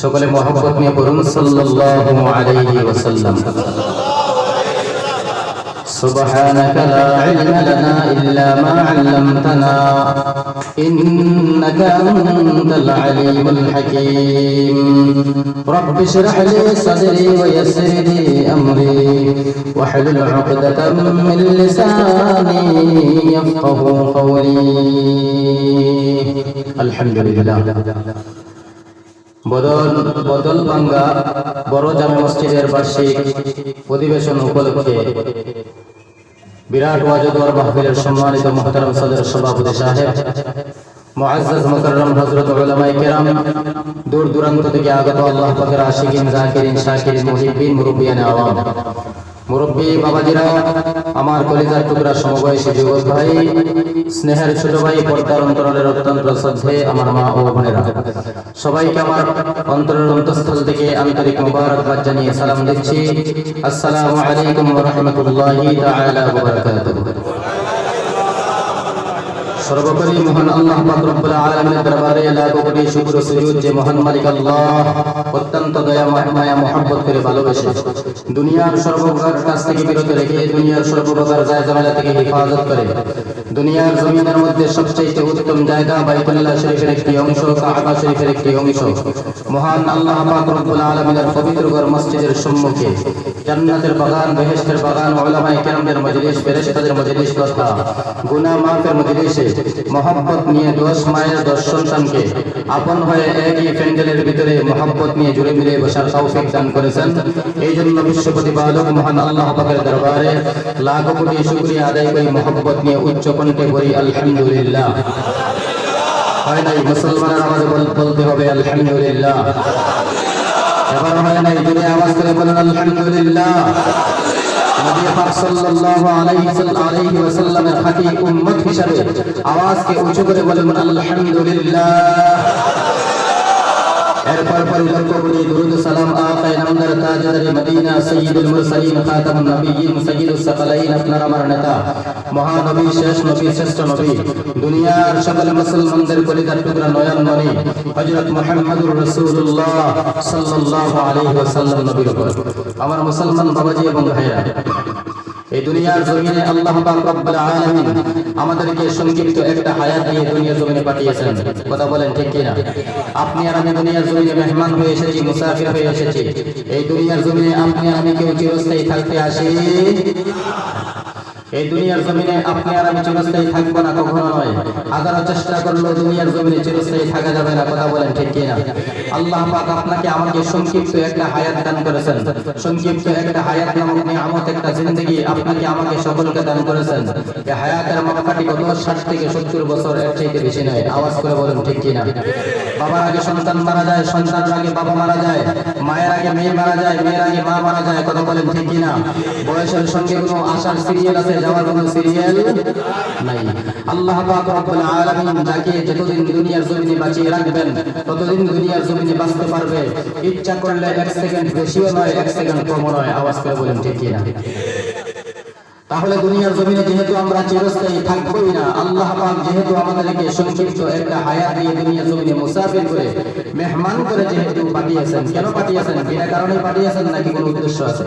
সকলে মহব্বত নিয়ে পড়ুন সাল্লাল্লাহু আলাইহি ওয়াসাল্লাম سبحانك لا علم لنا إلا ما علمتنا إنك أنت العليم الحكيم رب اشرح لي صدري ويسر لي أمري واحلل عقدة من لساني يفقه قولي الحمد لله বদল বদল বড় জামে মসজিদের বার্ষিক অধিবেশন উপলক্ষে বিরাট ওয়াজদওয়ার মাহফিলের সম্মানিত মুহতারাম সদর সভাপতি সাহেব কেরাম, দূর দূরান্ত থেকে আগত আল্লাহ আশিকিন, জাকিরিন, শাকিরিন আওয়াম। মুরব্বী বাবাজিরা, আমার কলিজার টুকরা সমবয়সী যুবক ভাই, স্নেহের ছোট ভাই, পর্দার অন্তরালের অত্যন্ত শ্রদ্ধে আমার মা ও বোনেরা। সবাইকে আমার অন্তরের অন্তঃস্থল থেকে আন্তরিক মোবারকবাদ জানিয়ে সালাম দিচ্ছি। আসসালামু আলাইকুম ওয়া রাহমাতুল্লাহি তাআলা ওয়া বারাকাতুহু। সর্বোপরি মহান আল্লাহ পাক রব্বুল আলামিনের দরবারে লাখো কোটি শুকর ও সুজুদ যে মহান মালিক আল্লাহ করে ভালোবাসে। দুনিয়ার সর্বপ্রকার কাছ থেকে বিরত রেখে দুনিয়ার সর্বপ্রকার যায় ঝামেলা থেকে হেফাজত করে। দুনিয়ার জমিনের মধ্যে সবচেয়ে উত্তম জায়গা বাইতুল্লাহ শরীফের একটি অংশ, কাবা শরীফের একটি অংশ। মহান আল্লাহ পাক রব্বুল আলামিনের পবিত্র ঘর মসজিদের সম্মুখে জান্নাতের বাগান, বেহেশতের বাগান ওলামায়ে কেরামদের মজলিস, ফেরেশতাদের মজলিস তথা গুনাহ মাফের মজলিসে মহব্বত নিয়ে দশ মায়ের দশ সন্তানকে আপন হয়ে একই প্যান্ডেলের ভিতরে মহব্বত নিয়ে জুড়ে মিলে বসার তৌফিক দান করেছেন এই জন্য বিশ্ব প্রতিপালক মহান আল্লাহ পাকের দরবারে লাখ কোটি শুকরিয়া আদায় করি, মহব্বত নিয়ে উচ্চ কণ্ঠে করি আলহামদুলিল্লাহ। হয় নাই? মুসলমানের বল- বলতে হবে, আলহামদুলিল্লাহ। এবার হয় নাই? যদি আওয়াজ করে বলেন, আলহামদুলিল্লাহ। আওয়াজকে উঁচু করে বলেন, আলহামদুলিল্লাহ। এরপর পর লক্ষ্য করি। দুরুদ সালাম আকায়ে নামদার তাজদার মদিনা সাইয়্যিদুল মুরসালিন খাতামুন নবিয়্যিন সাইয়্যিদুস সাকালাইন আপনার আমার নেতা। মহানবী, শেষ নবী, শ্রেষ্ঠ নবী। দুনিয়ার সকল মুসলমানদের কলিজার টুকরা নয়ন মনি হযরত মুহাম্মদুর রাসূলুল্লাহ সাল্লাল্লাহু আলাইহি ওয়াসাল্লাম নবীর উপর। আমার মুসলমান বাবাজি এবং ভাইরা এই দুনিয়ার জমিনে আল্লাহ পাক রব্বুল আলামিন আমাদেরকে সংক্ষিপ্ত একটা হায়াত দিয়ে দুনিয়ার জমিনে পাঠিয়েছেন। কথা বলেন ঠিক কি না আপনি আর আমি দুনিয়ার জমিনে মেহমান হয়ে এসেছি, মুসাফির হয়ে এসেছি। এই দুনিয়ার জমিনে আপনি আর আমি কেউ চিরস্থায়ী থাকতে আসি এই দুনিয়ার জমিনে আপনি আর আমি চিরস্থায়ী থাকব না কখনো নয়। হাজারো চেষ্টা করলেও দুনিয়ার জমিনে চিরস্থায়ী থাকা যাবে না, কথা বলেন ঠিক কি না আল্লাহ পাক আপনাকে আমাকে সংক্ষিপ্ত একটা হায়াত দান করেছেন। সংক্ষিপ্ত একটা হায়াত নামক নিয়ামত, একটা জিন্দগি আপনাকে আমাকে সকলকে দান করেছেন। এই হায়াতের মাপকাঠি কত? ষাট থেকে সত্তর বছর, এর চাইতে বেশি নয়। আওয়াজ করে বলেন ঠিক কি না বাবার আগে সন্তান মারা যায়, সন্তানের আগে বাবা মারা যায়, মায়ের আগে মেয়ে মারা যায়, মেয়ের আগে মা মারা যায়, কথা বলেন ঠিক কি না বয়সের সঙ্গে কোনো আশার সিরিয়াল আছে যাওয়ার কোনো সিরিয়াল নাই। আল্লাহ পাক রব্বুল আলামিন যাকে যতদিন দুনিয়ার জমিনে বাঁচিয়ে রাখবেন, ততদিন দুনিয়ার জমিনে বাঁচতে পারবে। ইচ্ছা করলে এক সেকেন্ড বেশিও নয়, এক সেকেন্ড কমও নয়। আওয়াজ করে বলেন, ঠিক কি না তাহলে দুনিয়ার জমিনে যেহেতু আমরা চিরস্থায়ী থাকবোই না, আল্লাহ পাক যেহেতু আমাদেরকে সংক্ষিপ্ত একটা হায়াত দিয়ে দুনিয়ার জমিনে মুসাফির করে, মেহমান করে যেহেতু পাঠিয়েছেন, কেন পাঠিয়েছেন? বিনা কারণে পাঠিয়েছেন নাকি কোনো উদ্দেশ্য আছে?